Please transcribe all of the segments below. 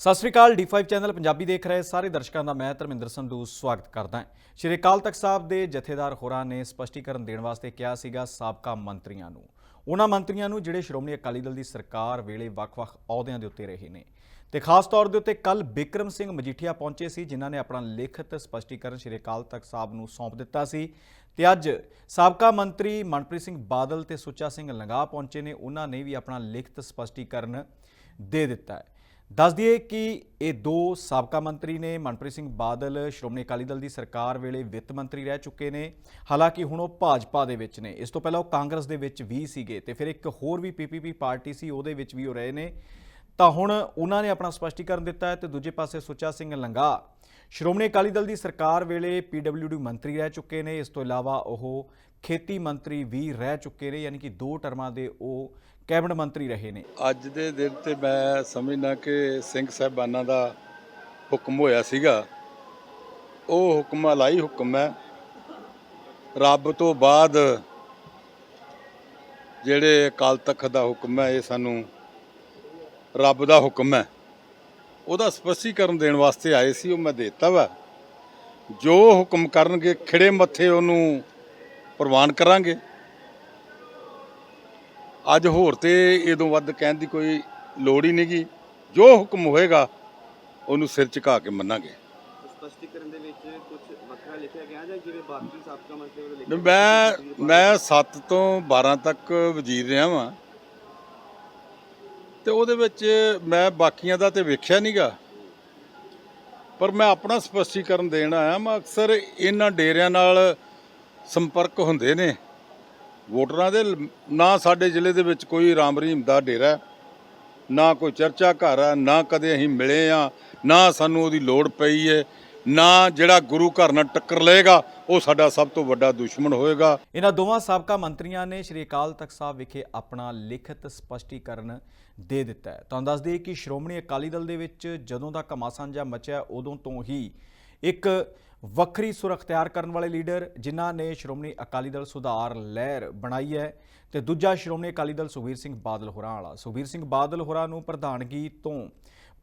ਸਤਿ ਸ੍ਰੀ ਅਕਾਲ D5 channel Punjabi ਦੇਖ ਰਹੇ ਸਾਰੇ ਦਰਸ਼ਕਾਂ ਦਾ ਮੈਂ ਧਰਮਿੰਦਰ ਸੰਧੂ ਸਵਾਗਤ ਕਰਦਾ ਹਾਂ। ਸ਼੍ਰੀ ਅਕਾਲ ਤਖਤ ਸਾਹਿਬ ਦੇ ਜਥੇਦਾਰ ਹੋਰਾਂ ਨੇ ਸਪਸ਼ਟੀਕਰਨ ਦੇਣ ਵਾਸਤੇ ਕਿਹਾ ਸੀਗਾ ਸਾਬਕਾ ਮੰਤਰੀਆਂ ਨੂੰ। ਉਹਨਾਂ ਮੰਤਰੀਆਂ ਨੂੰ ਜਿਹੜੇ ਸ਼੍ਰੋਮਣੀ ਅਕਾਲੀ ਦਲ ਦੀ ਸਰਕਾਰ ਵੇਲੇ ਵੱਖ-ਵੱਖ ਅਹੁਦਿਆਂ ਦੇ ਉੱਤੇ ਰਹੇ ਨੇ। ਤੇ ਖਾਸ ਤੌਰ ਦੇ ਉੱਤੇ ਕੱਲ ਬਿਕਰਮ ਸਿੰਘ ਮਜੀਠੀਆ ਪਹੁੰਚੇ ਸੀ, ਜਿਨ੍ਹਾਂ ਨੇ ਆਪਣਾ ਲਿਖਤ ਸਪਸ਼ਟੀਕਰਨ ਸ਼੍ਰੀ ਅਕਾਲ ਤਖਤ ਸਾਹਿਬ ਨੂੰ ਸੌਂਪ ਦਿੱਤਾ ਸੀ। ਤੇ ਅੱਜ ਸਾਬਕਾ ਮੰਤਰੀ ਮਨਪ੍ਰੀਤ ਸਿੰਘ ਬਾਦਲ ਤੇ ਸੁੱਚਾ ਸਿੰਘ ਲੰਗਾ ਪਹੁੰਚੇ ਨੇ। ਉਹਨਾਂ ਨੇ ਵੀ ਆਪਣਾ ਲਿਖਤ ਸਪਸ਼ਟੀਕਰਨ ਦੇ ਦਿੱਤਾ ਹੈ। ਦੱਸ ਦਈਏ ਕਿ ਇਹ ਦੋ ਸਾਬਕਾ ਮੰਤਰੀ ਨੇ, ਮਨਪ੍ਰੀਤ ਸਿੰਘ ਬਾਦਲ, ਸ਼੍ਰੋਮਣੀ ਅਕਾਲੀ ਦਲ ਦੀ ਸਰਕਾਰ ਵੇਲੇ ਵਿੱਤ ਮੰਤਰੀ ਰਹਿ ਚੁੱਕੇ ਨੇ। ਹਾਲਾਂਕਿ ਹੁਣ ਉਹ ਭਾਜਪਾ ਦੇ ਵਿੱਚ ਨੇ। ਇਸ ਤੋਂ ਪਹਿਲਾਂ ਉਹ ਕਾਂਗਰਸ ਦੇ ਵਿੱਚ ਵੀ ਸੀਗੇ ਤੇ ਫਿਰ ਇੱਕ ਹੋਰ ਵੀ ਪੀਪੀਪੀ ਪਾਰਟੀ ਸੀ, ਉਹਦੇ ਵਿੱਚ ਵੀ ਉਹ ਰਹੇ ਨੇ। ਤਾਂ ਹੁਣ ਉਹਨਾਂ ਨੇ ਆਪਣਾ ਸਪਸ਼ਟੀਕਰਨ ਦਿੱਤਾ ਹੈ ਤੇ ਦੂਜੇ ਪਾਸੇ ਸੁੱਚਾ ਸਿੰਘ ਲੰਗਾ, ਸ਼੍ਰੋਮਣੀ ਅਕਾਲੀ ਦਲ ਦੀ ਸਰਕਾਰ ਵੇਲੇ ਪੀਡਬਲਯੂਡੀ ਮੰਤਰੀ ਰਹਿ ਚੁੱਕੇ ਨੇ। ਇਸ ਤੋਂ ਇਲਾਵਾ ਉਹ ਖੇਤੀ ਮੰਤਰੀ ਵੀ ਰਹਿ ਚੁੱਕੇ ਨੇ, ਯਾਨੀ ਕਿ ਦੋ ਟਰਮਾਂ ਦੇ ਉਹ ਕੈਬਨਿਟ ਮੰਤਰੀ ਰਹੇ ਨੇ। ਅੱਜ ਦੇ ਦਿਨ ਤੇ ਮੈਂ ਸਮਝਦਾ ਕਿ ਸਿੰਘ ਸਾਹਿਬਾਨਾਂ ਦਾ ਹੁਕਮ ਹੋਇਆ ਸੀਗਾ। ਉਹ ਹੁਕਮ, ਅਲਾਈ ਹੁਕਮ ਹੈ। ਰੱਬ ਤੋਂ ਬਾਅਦ ਜਿਹੜੇ ਅਕਾਲ ਤਖਤ ਦਾ ਹੁਕਮ ਹੈ, ਇਹ ਸਾਨੂੰ ਰੱਬ ਦਾ ਹੁਕਮ ਹੈ। ਉਹਦਾ ਸਪਸ਼ਟੀਕਰਨ ਦੇਣ ਵਾਸਤੇ ਆਏ ਸੀ, ਉਹ ਮੈਂ ਦੇਤਾ ਵਾ। ਜੋ ਹੁਕਮ ਕਰਨਗੇ, ਖਿੜੇ ਮੱਥੇ ਉਹਨੂੰ ਪ੍ਰਵਾਨ ਕਰਾਂਗੇ। ਅੱਜ ਹੋਰ ਤੇ ਇਦੋਂ ਵੱਧ ਕਹਿਣ ਦੀ ਕੋਈ ਲੋੜ ਹੀ ਨਹੀਂਗੀ। ਜੋ ਹੁਕਮ ਹੋਏਗਾ ਉਹਨੂੰ ਸਿਰ ਝੁਕਾ ਕੇ ਮੰਨਾਂਗੇ। ਸਪਸ਼ਟੀਕਰਨ ਦੇ ਵਿੱਚ ਕੁਝ ਵੱਖਰਾ ਲਿਖਿਆ ਗਿਆ ਜਾਂ ਜਿਵੇਂ ਬਾਕੀ ਸਾਬਕਾ ਮੰਤਰੀ ਵੱਲੋਂ ਲਿਖਿਆ ਮੈਂ ਮੈਂ 7 ਤੋਂ 12 ਤੱਕ ਵਜ਼ੀਰ ਰਿਹਾ ਵਾਂ। ਤੇ ਉਹਦੇ ਵਿੱਚ ਮੈਂ ਬਾਕੀਆਂ ਦਾ ਤੇ ਵੇਖਿਆ ਨਹੀਂਗਾ। ਪਰ ਮੈਂ ਆਪਣਾ ਸਪਸ਼ਟੀਕਰਨ ਦੇਣ ਆਇਆ ਮੈਂ ਅਕਸਰ ਇਹਨਾਂ ਡੇਰਿਆਂ ਨਾਲ ਸੰਪਰਕ ਹੁੰਦੇ ਨੇ। ਵੋਟਰਾਂ ਦੇ ਨਾ ਸਾਡੇ ਜ਼ਿਲ੍ਹੇ ਦੇ ਵਿੱਚ ਕੋਈ ਰਾਮ ਰਹੀਮ ਦਾ ਡੇਰਾ ਨਾ ਕੋਈ ਚਰਚਾ ਘਰ ਆ ਨਾ ਕਦੇ ਅਸੀਂ ਮਿਲੇ ਆ ਨਾ ਸਾਨੂੰ ਉਹਦੀ ਲੋੜ ਪਈ ਹੈ ਨਾ ਜਿਹੜਾ ਗੁਰੂ ਘਰ ਨਾਲ ਟੱਕਰ ਲਏਗਾ, ਉਹ ਸਾਡਾ ਸਭ ਤੋਂ ਵੱਡਾ ਦੁਸ਼ਮਣ ਹੋਏਗਾ। ਇਹਨਾਂ ਦੋਵਾਂ ਸਾਬਕਾ ਮੰਤਰੀਆਂ ਨੇ ਸ਼੍ਰੀ ਅਕਾਲ ਤਖਤ ਸਾਹਿਬ ਵਿਖੇ ਆਪਣਾ ਲਿਖਤ ਸਪਸ਼ਟੀਕਰਨ ਦੇ ਦਿੱਤਾ ਹੈ। ਤੁਹਾਨੂੰ ਦੱਸ ਦਈਏ ਕਿ ਸ਼੍ਰੋਮਣੀ ਅਕਾਲੀ ਦਲ ਦੇ ਵਿੱਚ ਜਦੋਂ ਦਾ ਘਮਾਸਾਂਜਾ ਮਚਿਆ, ਉਦੋਂ ਤੋਂ ਹੀ ਇੱਕ ਵੱਖਰੀ ਸੁਰ ਅਖਤਿਆਰ ਕਰਨ ਵਾਲੇ ਲੀਡਰ, ਜਿਨ੍ਹਾਂ ਨੇ ਸ਼੍ਰੋਮਣੀ ਅਕਾਲੀ ਦਲ ਸੁਧਾਰ ਲਹਿਰ ਬਣਾਈ ਹੈ ਤੇ ਦੂਜਾ ਸ਼੍ਰੋਮਣੀ ਅਕਾਲੀ ਦਲ ਸੁਖਬੀਰ ਸਿੰਘ ਬਾਦਲ ਹੋਰਾਂ ਵਾਲਾ। ਸੁਖਬੀਰ ਸਿੰਘ ਬਾਦਲ ਹੋਰਾਂ ਨੂੰ ਪ੍ਰਧਾਨਗੀ ਤੋਂ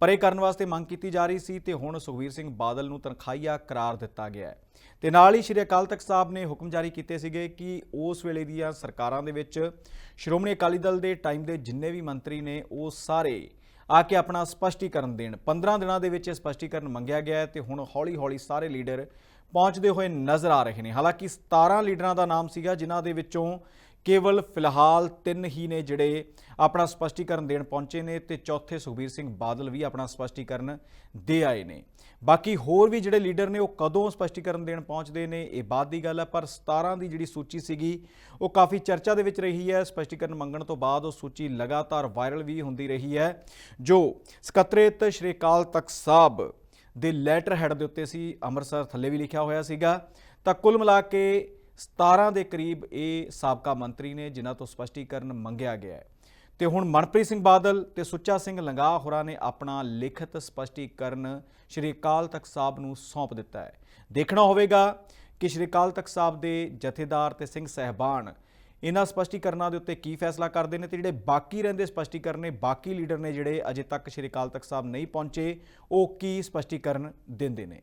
ਪਰੇ ਕਰਨ ਵਾਸਤੇ ਮੰਗ ਕੀਤੀ ਜਾ ਰਹੀ ਸੀ ਤੇ ਹੁਣ ਸੁਖਬੀਰ ਸਿੰਘ ਬਾਦਲ ਨੂੰ ਤਨਖਾਹੀਆ ਕਰਾਰ ਦਿੱਤਾ ਗਿਆ ਹੈ। ਤੇ ਨਾਲ ਹੀ ਸ਼੍ਰੀ ਅਕਾਲ ਤਖਤ ਸਾਹਿਬ ਨੇ ਹੁਕਮ ਜਾਰੀ ਕੀਤੇ ਸੀਗੇ ਕਿ ਉਸ ਵੇਲੇ ਦੀਆਂ ਸਰਕਾਰਾਂ ਦੇ ਵਿੱਚ ਸ਼੍ਰੋਮਣੀ ਅਕਾਲੀ ਦਲ ਦੇ ਟਾਈਮ ਦੇ ਜਿੰਨੇ ਵੀ ਮੰਤਰੀ ਨੇ, ਉਹ ਸਾਰੇ ਆ ਕੇ ਆਪਣਾ ਸਪਸ਼ਟੀਕਰਨ ਦੇਣ। 15 ਦਿਨਾਂ ਦੇ ਵਿੱਚ ਇਹ ਸਪਸ਼ਟੀਕਰਨ ਮੰਗਿਆ ਗਿਆ ਹੈ ਤੇ ਹੁਣ ਹੌਲੀ-ਹੌਲੀ ਸਾਰੇ ਲੀਡਰ ਪਹੁੰਚਦੇ ਹੋਏ ਨਜ਼ਰ ਆ ਰਹੇ ਨੇ। ਹਾਲਾਂਕਿ 17 ਲੀਡਰਾਂ ਦਾ ਨਾਮ ਸੀਗਾ, ਜਿਨ੍ਹਾਂ ਦੇ ਵਿੱਚੋਂ ਕੇਵਲ ਫਿਲਹਾਲ ਤਿੰਨ ਹੀ ਨੇ ਜਿਹੜੇ ਆਪਣਾ ਸਪਸ਼ਟੀਕਰਨ ਦੇਣ ਪਹੁੰਚੇ ਨੇ ਤੇ ਚੌਥੇ ਸੁਖਬੀਰ ਸਿੰਘ ਬਾਦਲ ਵੀ ਆਪਣਾ ਸਪਸ਼ਟੀਕਰਨ ਦੇ ਆਏ ਨੇ। ਬਾਕੀ ਹੋਰ ਵੀ ਜਿਹੜੇ ਲੀਡਰ ਨੇ ਉਹ ਕਦੋਂ ਸਪਸ਼ਟੀਕਰਨ ਦੇਣ ਪਹੁੰਚਦੇ ਨੇ, ਇਹ ਬਾਅਦ ਦੀ ਗੱਲ ਹੈ, ਪਰ 17 ਦੀ ਜਿਹੜੀ ਸੂਚੀ ਸੀਗੀ, ਉਹ ਕਾਫੀ ਚਰਚਾ ਦੇ ਵਿੱਚ ਰਹੀ ਹੈ। ਸਪਸ਼ਟੀਕਰਨ ਮੰਗਣ ਤੋਂ ਬਾਅਦ ਉਹ ਸੂਚੀ ਲਗਾਤਾਰ ਵਾਇਰਲ ਵੀ ਹੁੰਦੀ ਰਹੀ ਹੈ, ਜੋ ਸਕੱਤਰੇਤ ਸ਼੍ਰੀ ਅਕਾਲ ਤਖਤ ਸਾਹਿਬ ਦੇ ਲੈਟਰ ਹੈਡ ਦੇ ਉੱਤੇ ਸੀ, ਅੰਮ੍ਰਿਤਸਰ ਥੱਲੇ ਵੀ ਲਿਖਿਆ ਹੋਇਆ ਸੀਗਾ। ਤਾਂ ਕੁੱਲ ਮਿਲਾ ਕੇ 17 ਦੇ ਕਰੀਬ ਇਹ ਸਾਬਕਾ ਮੰਤਰੀ ਨੇ ਜਿਨ੍ਹਾਂ ਤੋਂ ਸਪਸ਼ਟੀਕਰਨ ਮੰਗਿਆ ਗਿਆ ਹੈ। ਤੇ ਹੁਣ ਮਨਪ੍ਰੀਤ ਸਿੰਘ ਬਾਦਲ ਤੇ ਸੁੱਚਾ ਸਿੰਘ ਲੰਗਾ ਹੋਰਾਂ ਨੇ ਆਪਣਾ ਲਿਖਤ ਸਪਸ਼ਟੀਕਰਨ ਸ਼੍ਰੀ ਅਕਾਲ ਤਖਤ ਸਾਹਿਬ ਨੂੰ ਸੌਂਪ ਦਿੱਤਾ ਹੈ। ਦੇਖਣਾ ਹੋਵੇਗਾ ਕਿ ਸ਼੍ਰੀ ਅਕਾਲ ਤਖਤ ਸਾਹਿਬ ਦੇ ਜਥੇਦਾਰ ਤੇ ਸਿੰਘ ਸਹਿਬਾਨ ਇਹਨਾਂ ਸਪਸ਼ਟੀਕਰਨਾਂ ਦੇ ਉੱਤੇ ਕੀ ਫੈਸਲਾ ਕਰਦੇ ਨੇ ਤੇ ਜਿਹੜੇ ਬਾਕੀ ਰਹਿੰਦੇ ਸਪਸ਼ਟੀਕਰਨ ਨੇ, ਬਾਕੀ ਲੀਡਰ ਨੇ ਜਿਹੜੇ ਅਜੇ ਤੱਕ ਸ਼੍ਰੀ ਅਕਾਲ ਤਖਤ ਸਾਹਿਬ ਨਹੀਂ ਪਹੁੰਚੇ, ਉਹ ਕੀ ਸਪਸ਼ਟੀਕਰਨ ਦਿੰਦੇ ਨੇ?